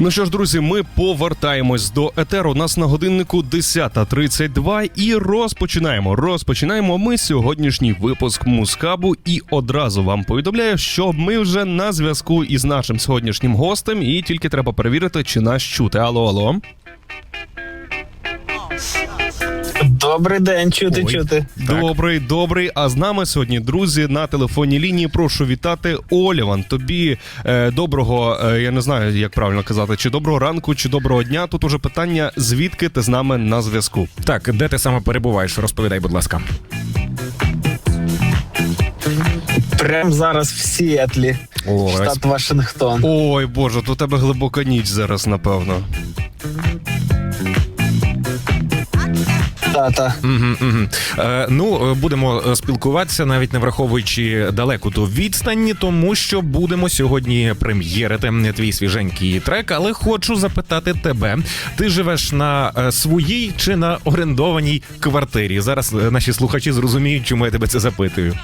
Ну що ж, друзі, ми повертаємось до етеру. У нас на годиннику 10.32 і розпочинаємо. Розпочинаємо ми сьогоднішній випуск мускабу. І одразу вам повідомляю, що ми вже на зв'язку із нашим сьогоднішнім гостем, і тільки треба перевірити, чи нас чути. Алло, алло. Добрий день, чути, Ой. чути. Добрий, добрий. А з нами сьогодні, друзі, на телефонній лінії. Прошу вітати Оліван. Тобі е, доброго, е, я не знаю, як правильно казати, чи доброго ранку, чи доброго дня. Тут уже питання, звідки ти з нами на зв'язку. Так, де ти саме перебуваєш? Розповідай, будь ласка. Прямо зараз в Сіетлі, О, штат Вашингтон. Ой, боже, то у тебе глибока ніч зараз, напевно. Та-та. Угу, угу. Е, ну, е, будемо е, спілкуватися, навіть не враховуючи далеку ту відстані, тому що будемо сьогодні прем'єрити твій свіженький трек. Але хочу запитати тебе: ти живеш на е, своїй чи на орендованій квартирі? Зараз наші слухачі зрозуміють, чому я тебе це запитую.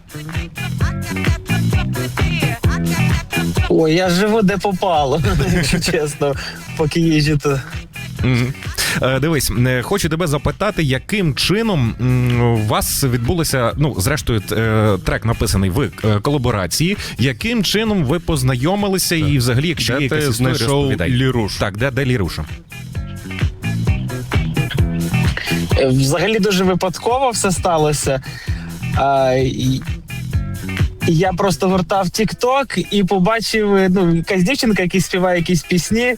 Ой, я живу де попало, якщо чесно, поки їжджу то. Е, Дивись, е, хочу тебе запитати, яким чином у вас відбулося. Ну, зрештою, е, трек написаний в колаборації. Яким чином ви познайомилися, і взагалі, якщо Де є ти якась історія, знайшов розповідай. Ліруш? Так, де, де Ліруша? Взагалі дуже випадково все сталося. А, і, я просто гортав TikTok і побачив ну, якась дівчинка, яка співає якісь пісні.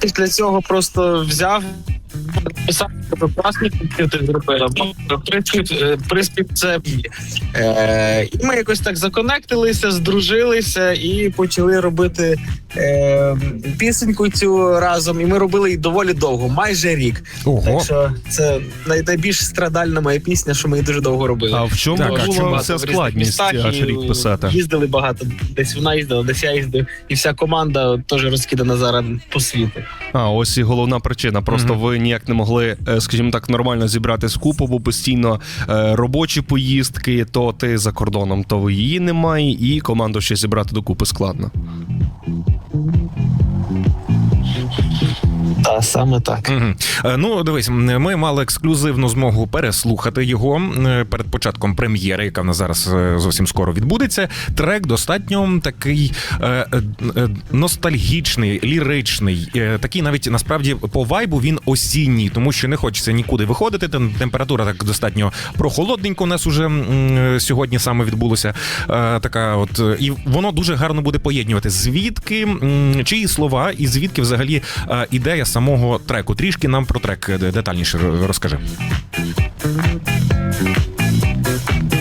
Після цього просто взяв. Написав класний комп'ютер зробила. Приспів, е, приспів це е, і ми якось так законектилися, здружилися і почали робити е, пісеньку цю разом. І ми робили її доволі довго, майже рік. Ого. Так що це най- найбільш страдальна моя пісня, що ми її дуже довго робили. А в чому Так, а чому? вся складність аж рік писати? Їздили багато. Десь вона їздила, десь я їздив, і вся команда теж розкидана зараз по світу. А ось і головна причина. Просто Мгм. ви ніяк не могли, е, скажімо так, нормально зібрати скупу, бо постійно е, робочі поїздки, то ти за кордоном, то її немає, і команду ще зібрати докупи складно. Та саме так. Е, Ну, дивись, ми мали ексклюзивну змогу переслухати його е, перед початком прем'єри, яка в нас зараз е, зовсім скоро відбудеться. Трек достатньо такий е, е, ностальгічний, ліричний, е, такий навіть насправді по вайбу він осінній, тому що не хочеться нікуди виходити. Температура так достатньо прохолодненько у нас уже е, сьогодні саме відбулося. Е, Така, от і воно дуже гарно буде поєднувати. Звідки чиї слова, і звідки взагалі е, ідея самого треку. Трішки нам про трек е, детальніше розкажи.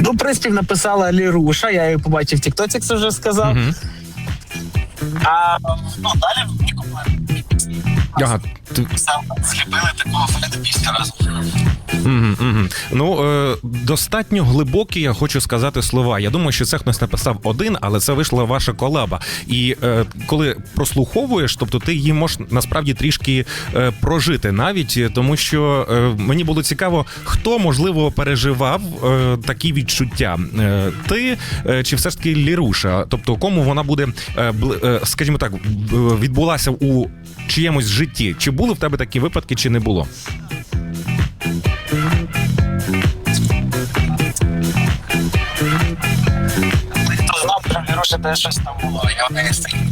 Ну, приспів написала Ліруша, я її побачив в Тіктоці, як це вже сказав. Мгм. А ну, далі Ага, ти- зліпили такого пісню разом. Мгм, мгм. Ну е, достатньо глибокі, я хочу сказати слова. Я думаю, що це хтось написав один, але це вийшла ваша колаба. І е, коли прослуховуєш, тобто ти її можеш насправді трішки е, прожити навіть, тому що е, мені було цікаво, хто можливо переживав е, такі відчуття. Е, ти е, чи все ж таки Ліруша? Тобто, кому вона буде, е, бл- е, скажімо так, відбулася у чиємусь житті? Чи були в тебе такі випадки, чи не було? Хто знав про Ліруша, де щось там було. Я не стою.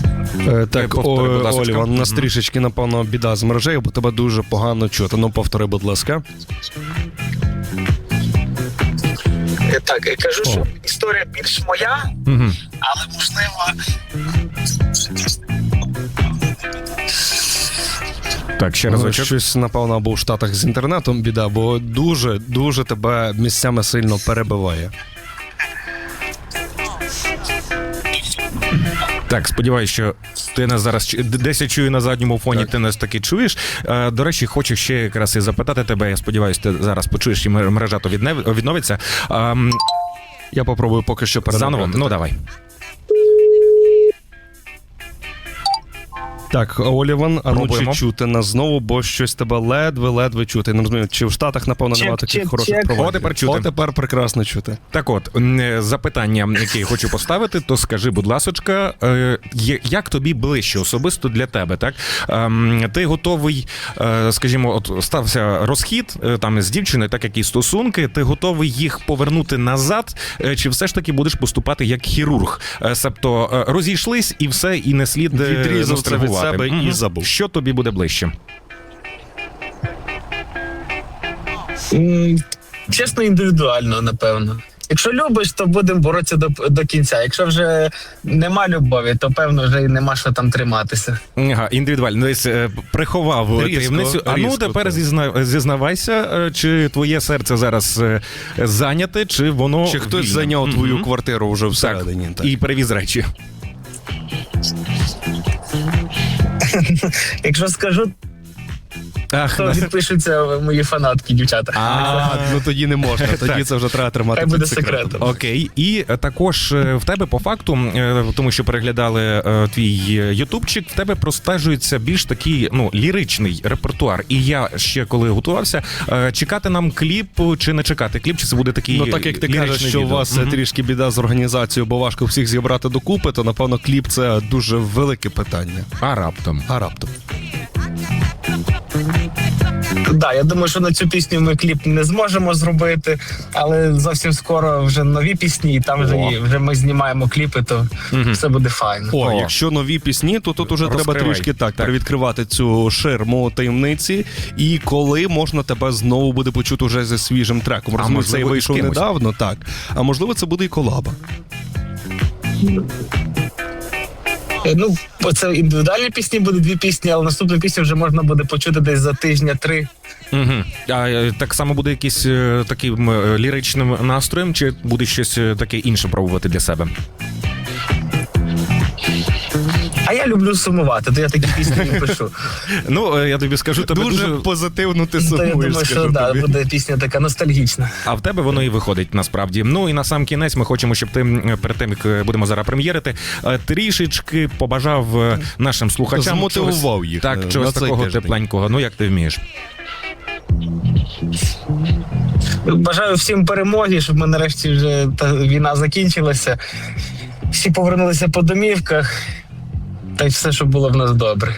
Е, так, повтори, будь ласочка. Оліван, у нас трішечки, напевно, біда з мережею, бо тебе дуже погано чути. Ну, повтори, будь ласка. Е, Так, я кажу, що історія більш моя, Угу. але можливо. Так, ще Ага, разочок. Щось, напевно, або в Штатах з інтернетом біда, бо дуже, дуже тебе місцями сильно перебиває. Так, сподіваюся, що ти нас зараз чу- д- десь я чую на задньому фоні, ти нас таки чуєш. Е, До речі, хочу ще якраз і запитати тебе. Я сподіваюся, ти зараз почуєш і мер- мережа то віднев- відновиться. А, Я попробую поки що перенабрати. Заново, ну давай. Так, Оліван, а ну Пробуємо. чи чути нас знову, бо щось тебе ледве-ледве чути. Не розумію, чи в Штатах, напевно, Чек, немає таких чек, хороших чек. проводів. О, тепер чути. О, тепер прекрасно чути. Так от, м, запитання, яке я хочу поставити, то скажи, будь ласочка, е, є- як тобі ближче особисто для тебе, так? Ем, Ти готовий, е, скажімо, от стався розхід е, там з дівчиною, так як і стосунки, ти готовий їх повернути назад, е, чи все ж таки будеш поступати як хірург? Е, Себто е, розійшлись і все, і не слід е, Відрізав це від ностальгувати. себе і забув. Що тобі буде ближче? М, Чесно, індивідуально, напевно. Якщо любиш, то будемо боротися до, до кінця. Якщо вже нема любові, то певно вже і нема що там триматися. Ага, індивідуально. Десь е, приховав Різко, таємницю. А ну різко, тепер так. зізна, зізнавайся, е, чи твоє серце зараз е, зайняте, чи воно Чи хтось вільне? зайняв Мгм. твою квартиру вже так, всередині? Так. і перевіз речі. Якщо скажу, Ах, то відпишуться мої фанатки, дівчата. А, ну тоді не можна. Тоді це вже треба тримати Хай буде секретом. секретом. Окей, і е, також е, в тебе по факту, е, тому що переглядали твій ютубчик, в тебе простежується більш такий ну ліричний репертуар. І я ще коли готувався, чекати нам кліп чи не чекати кліп, чи це буде такий Ну так як ти кажеш, що у вас трішки біда з організацією, бо важко всіх зібрати докупи, то напевно кліп це дуже велике питання. а раптом. А раптом. Да, я думаю, що на цю пісню ми кліп не зможемо зробити, але зовсім скоро вже нові пісні, і там вже, О. і- вже ми знімаємо кліпи, то Мгм. все буде файно. О, О. якщо нові пісні, то тут уже треба Розкривай. трішки так, Так. привідкривати цю ширму таємниці. І коли можна тебе знову буде почути вже зі свіжим треком. А Розумію, можливо, цей і з вийшов кимось. недавно, так. А можливо, це буде і колаба. Е, Ну, це індивідуальні пісні, буде дві пісні, але наступну пісню вже можна буде почути десь за тижня-три. Угу. А е, так само буде якийсь е, таким ліричним настроєм, чи буде щось таке інше пробувати для себе? Я люблю сумувати, то я такі пісні не пишу. Ну е, я тобі скажу, тебе Дуже, дуже, позитивно ти То я сумуєш, думаю, що скажу да, тобі. буде пісня така ностальгічна. а в тебе воно і виходить насправді. Ну і на сам кінець ми хочемо, щоб ти перед тим як е, будемо зараз прем'єрити, е, трішечки побажав нашим слухачам Змотивував чогось- їх, Так, чогось на цей такого тиждень. тепленького. Ну як ти вмієш? Бажаю всім перемоги, щоб ми нарешті вже та війна закінчилася. Всі повернулися по домівках, та й все, що було в нас добре.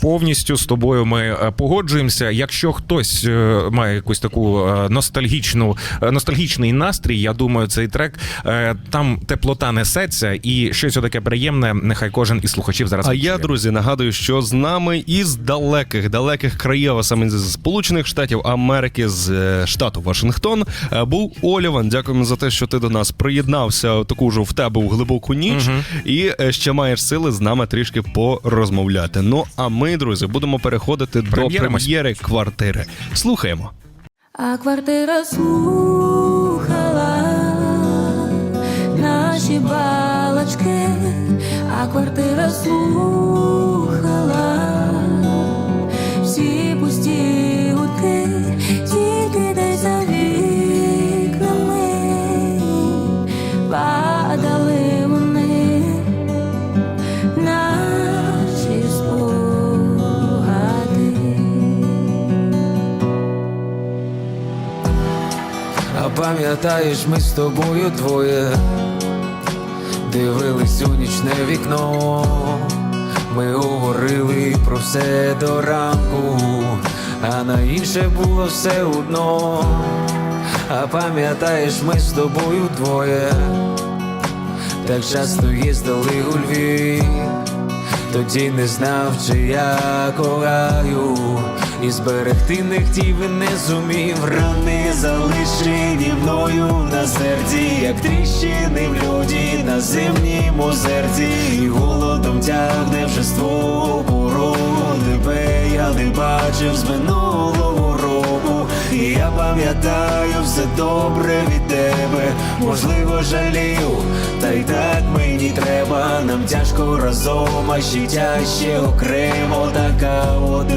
Повністю з тобою ми е, погоджуємося. Якщо хтось е, має якусь таку е, ностальгічну ностальгічний настрій, я думаю, цей трек там теплота несеться і щось таке приємне. Нехай кожен із слухачів зараз. А я, друзі, нагадую, що з нами із далеких, далеких країв, а саме з Сполучених Штатів Америки, з штату Вашингтон, був Оліван. Дякуємо за те, що ти до нас приєднався таку ж в тебе у глибоку ніч, Мгм. і ще маєш сили з нами трішки порозмовляти. Ну а ми, друзі, будемо переходити до прем'єри квартири. Слухаємо. А квартира слухала наші балочки, а квартира слухала пам'ятаєш, ми з тобою двоє дивились у нічне вікно, ми говорили про все до ранку, а на інше було все одно. А пам'ятаєш, ми з тобою двоє, так часто їздили у Львів. Тоді не знав, чи я кохаю, і зберегти не хотів і не зумів. Рани залишені мною на серці, як тріщини в льоді на зимнім озерці, і голодом тягне вже ствол тебе я не бачив з минулого року, і я пам'ятаю все добре від тебе, можливо, жалів, та й так мені треба, нам тяжко разом, а ще тяжче окремо. Така от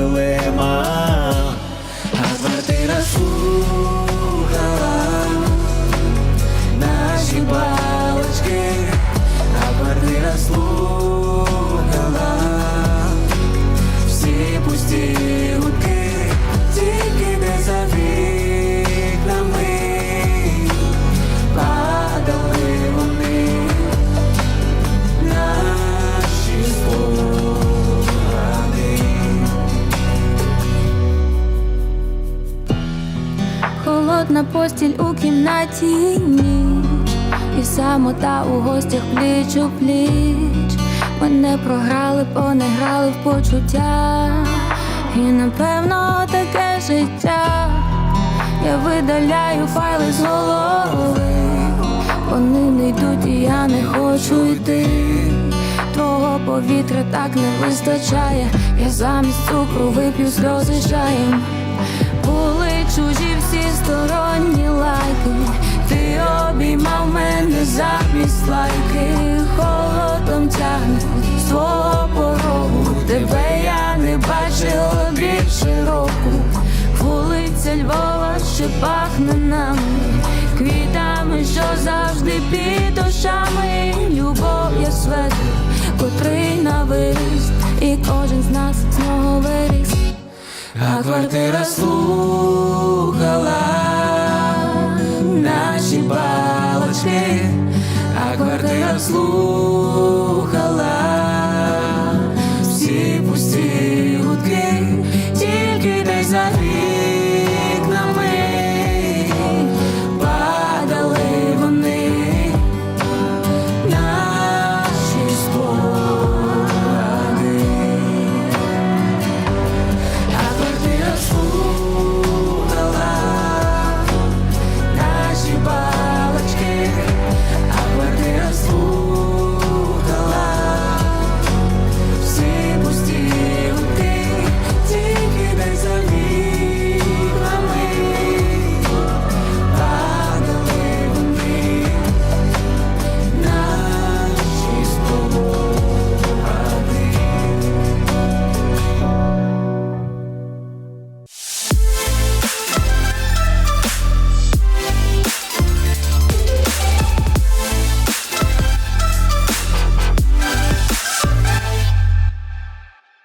постіль у кімнаті ніч І самота у гостях пліч у пліч. Мене програли, понеграли в почуття. І напевно таке життя. Я видаляю файли з голови. Вони не йдуть і я не хочу йти. Твого повітря так не вистачає. Я замість цукру вип'ю сльози чаєм чужі всі сторонні лайки, ти обіймав мене замість лайки, холодом тягне з порогу, тебе я не бачила більше року, вулиця Львова ще пахне нами, квітами, що завжди під душами, любов я светр, котрий на виріст, і кожен з нас з нього виріс. А квартира слухала